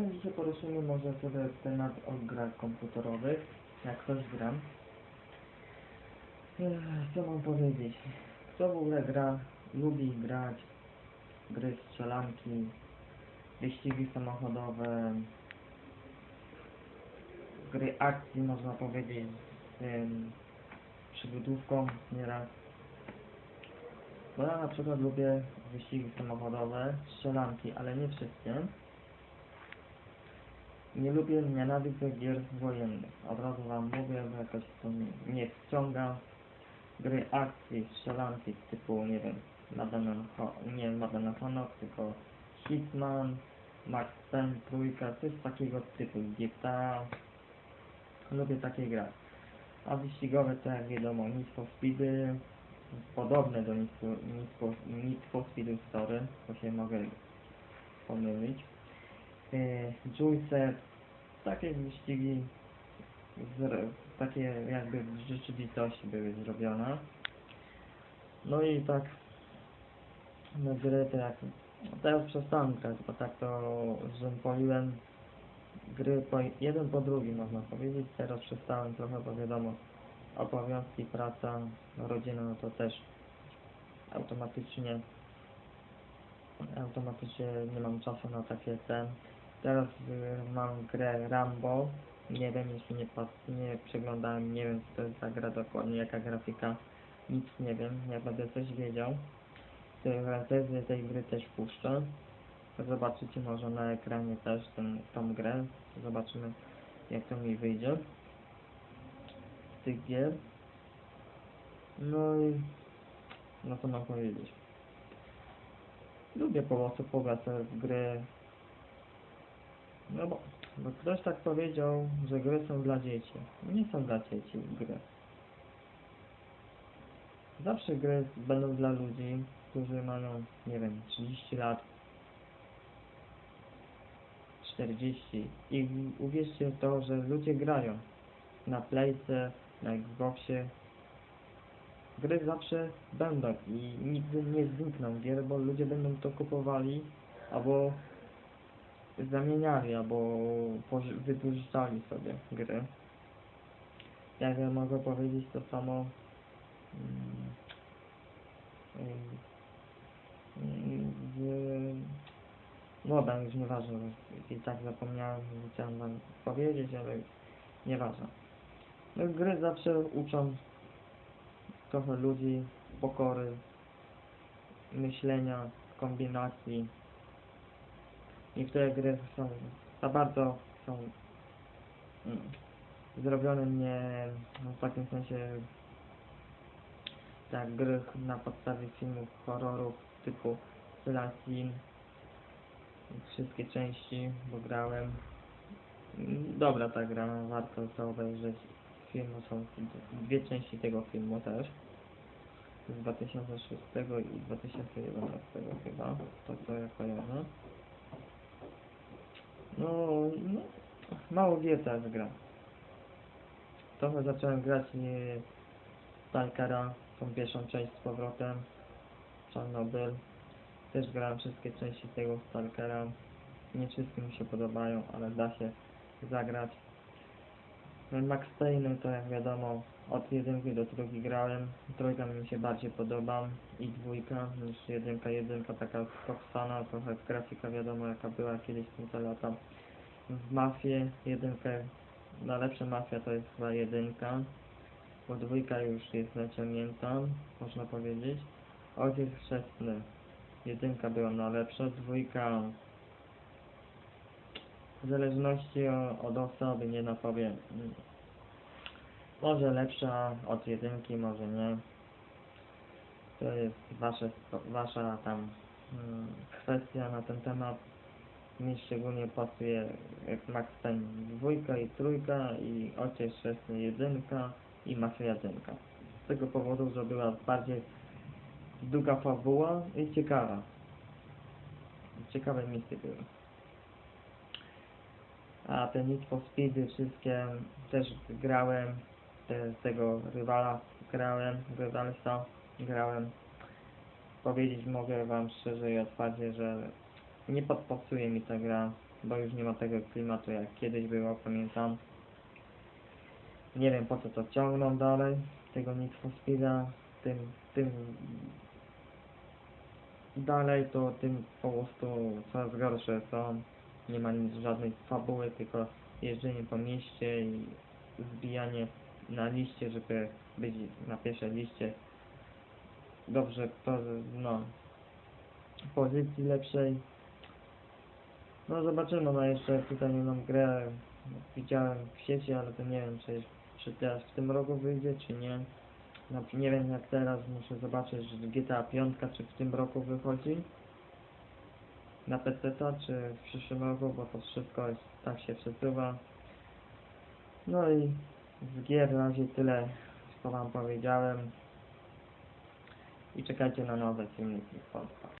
No dzisiaj poruszymy może sobie temat o grach komputerowych, jak ktoś gra. Ech, Co mam powiedzieć? Kto w ogóle gra, lubi grać gry strzelanki, wyścigi samochodowe, gry akcji można powiedzieć z tym, przygodówką nieraz. Bo ja na przykład lubię wyścigi samochodowe, strzelanki, ale nie wszystkie. Nie lubię, nienawidzę gier wojennych. Od razu wam mówię, że jakoś to nie, nie wciąga. Gry akcji, strzelanki typu, nie wiem, Madden, nie Madden Honor, tylko Hitman, Max Payne, Trójka, coś takiego typu GTA. Lubię takie grać. A wyścigowe to jak wiadomo Need for Speedy, podobne do Need for, Need for, Need for Speed Story, bo się mogę pomylić. Yy, Juice, takie wyścigi takie jakby w rzeczywistości były zrobione. No i tak na gry to jak teraz przestałem grać, bo tak to zępoliłem gry po, jeden po drugim można powiedzieć. Teraz przestałem trochę, bo wiadomo obowiązki, praca, rodzina, no to też automatycznie automatycznie nie mam czasu na takie ten. Teraz y, mam grę Rambo. Nie wiem, jeszcze nie, nie przeglądałem, nie wiem co to jest za gra dokładnie, jaka grafika. Nic nie wiem, jak będę coś wiedział. Recenzję tej gry też puszczę. Zobaczycie może na ekranie też ten, tą grę. Zobaczymy jak to mi wyjdzie z tych gier. No i no co mam powiedzieć. Lubię po prostu pograć w gry. No bo, bo ktoś tak powiedział, że gry są dla dzieci. Nie są dla dzieci gry. Zawsze gry będą dla ludzi, którzy mają, nie wiem, 30 lat, 40 i uwierzcie w to, że ludzie grają na Playce, na Xboxie. Gry zawsze będą i nigdy nie znikną gier, bo ludzie będą to kupowali albo zamieniali, albo wypożyczali sobie gry. Jak ja mogę powiedzieć to samo mm, mm, z Woda już nieważne, i tak zapomniałem, chciałem wam powiedzieć, ale nieważne. No, gry zawsze uczą trochę ludzi pokory, myślenia, kombinacji. Niektóre gry są za bardzo są mm, zrobione nie w takim sensie jak gry na podstawie filmów horrorów typu Selasin wszystkie części, bo grałem. Dobra ta gra, warto to obejrzeć. Filmu są dwie części tego filmu też. Z 2006 i 2011 chyba, to co ja kojarzę. No, no mało wie ta gra. Trochę zacząłem grać nie Stalkera, tą pierwszą część z powrotem. Czarnobyl. Też grałem wszystkie części tego Stalkera. Nie wszystkie mi się podobają, ale da się zagrać. Max Payne to jak wiadomo od jedynki do trójki grałem. Trójka mi się bardziej podoba i dwójka niż jedynka. Jedynka taka skoksana, trochę grafika wiadomo jaka była kiedyś te lata. W Mafię jedynkę, najlepsza Mafia to jest chyba jedynka. Bo dwójka już jest naciągnięta, można powiedzieć. Ojciec chrzestny jedynka była najlepsza, dwójka w zależności od osoby, nie no powiem mm, może lepsza od jedynki, może nie to jest wasze, wasza tam mm, kwestia na ten temat mi szczególnie pasuje jak Max Payne dwójka i trójka i Ojciec jedynka i Mafia jedynka z tego powodu, że była bardziej długa fabuła i ciekawa. Ciekawe misje były. A te Need for Speedy wszystkie też grałem. Te, tego rywala grałem, rywalsa grałem. Powiedzieć mogę wam szczerze i otwarcie, że nie podpasuje mi ta gra, bo już nie ma tego klimatu jak kiedyś było, pamiętam. Nie wiem po co to ciągną dalej, tego Need for Speeda, tym, tym dalej to tym po prostu coraz gorsze są. Nie ma żadnej fabuły, tylko jeżdżenie po mieście i zbijanie na liście, żeby być na pierwszej liście. Dobrze, to no pozycji lepszej. No zobaczymy, no jeszcze tutaj jedną grę widziałem w sieci, ale to nie wiem czy, czy teraz w tym roku wyjdzie, czy nie. No, nie wiem jak teraz, muszę zobaczyć że GTA 5 czy w tym roku wychodzi na PC, czy w przyszłym roku, bo to wszystko jest, tak się przesuwa. No i z gier na razie tyle, co wam powiedziałem. I czekajcie na nowe filmiki. Spotka.